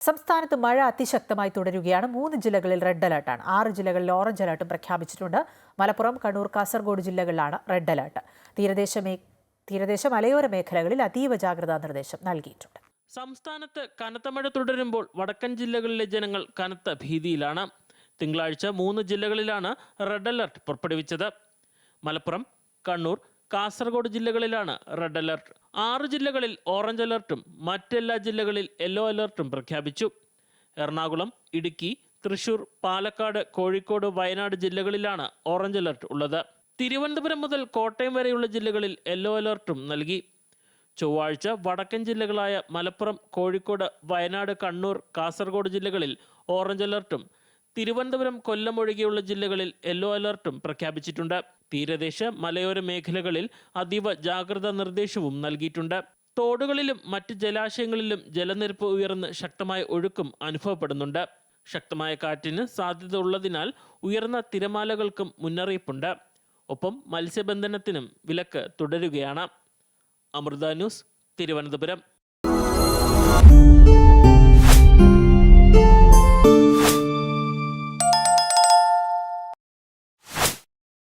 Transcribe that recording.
സംസ്ഥാനത്ത് മഴ അതിശക്തമായി തുടരുകയാണ്. മൂന്ന് ജില്ലകളിൽ റെഡ് അലർട്ടാണ് ആറ് ജില്ലകളിൽ ഓറഞ്ച് അലർട്ടും പ്രഖ്യാപിച്ചിട്ടുണ്ട്. മലപ്പുറം കണ്ണൂർ കാസർഗോഡ് ജില്ലകളിലാണ് റെഡ് അലർട്ട് തീരദേശ തീരദേശ മലയോര മേഖലകളിൽ അതീവ ജാഗ്രതാ നിർദ്ദേശം നൽകിയിട്ടുണ്ട്. സംസ്ഥാനത്ത് കനത്ത മഴ തുടരുമ്പോൾ വടക്കൻ ജില്ലകളിലെ ജനങ്ങൾ കനത്ത ഭീതിയിലാണ്. തിങ്കളാഴ്ച മൂന്ന് ജില്ലകളിലാണ് റെഡ് അലർട്ട് പുറപ്പെടുവിച്ചത്. മലപ്പുറം കണ്ണൂർ കാസർഗോഡ് ജില്ലകളിലാണ് റെഡ് അലർട്ട്. ആറ് ജില്ലകളിൽ ഓറഞ്ച് അലർട്ടും മറ്റെല്ലാ ജില്ലകളിൽ യെല്ലോ അലർട്ടും പ്രഖ്യാപിച്ചു. എറണാകുളം ഇടുക്കി തൃശൂർ പാലക്കാട് കോഴിക്കോട് വയനാട് ജില്ലകളിലാണ് ഓറഞ്ച് അലർട്ട് ഉള്ളത്. തിരുവനന്തപുരം മുതൽ കോട്ടയം വരെയുള്ള ജില്ലകളിൽ യെല്ലോ അലർട്ടും നൽകി. ചൊവ്വാഴ്ച വടക്കൻ ജില്ലകളായ മലപ്പുറം കോഴിക്കോട് വയനാട് കണ്ണൂർ കാസർഗോഡ് ജില്ലകളിൽ ഓറഞ്ച് അലർട്ടും തിരുവനന്തപുരം കൊല്ലം ഒഴികെയുള്ള ജില്ലകളിൽ യെല്ലോ അലർട്ടും പ്രഖ്യാപിച്ചിട്ടുണ്ട്. തീരദേശ മലയോര മേഖലകളിൽ അതീവ ജാഗ്രതാ നിർദ്ദേശവും നൽകിയിട്ടുണ്ട്. തോടുകളിലും മറ്റ് ജലാശയങ്ങളിലും ജലനിരപ്പ് ഉയർന്ന് ശക്തമായ ഒഴുക്കും അനുഭവപ്പെടുന്നുണ്ട്. ശക്തമായ കാറ്റിന് സാധ്യത ഉള്ളതിനാൽ ഉയർന്ന തിരമാലകൾക്കും മുന്നറിയിപ്പുണ്ട്. ഒപ്പം മത്സ്യബന്ധനത്തിനും വിലക്ക് തുടരുകയാണ്. അമൃത ന്യൂസ് തിരുവനന്തപുരം.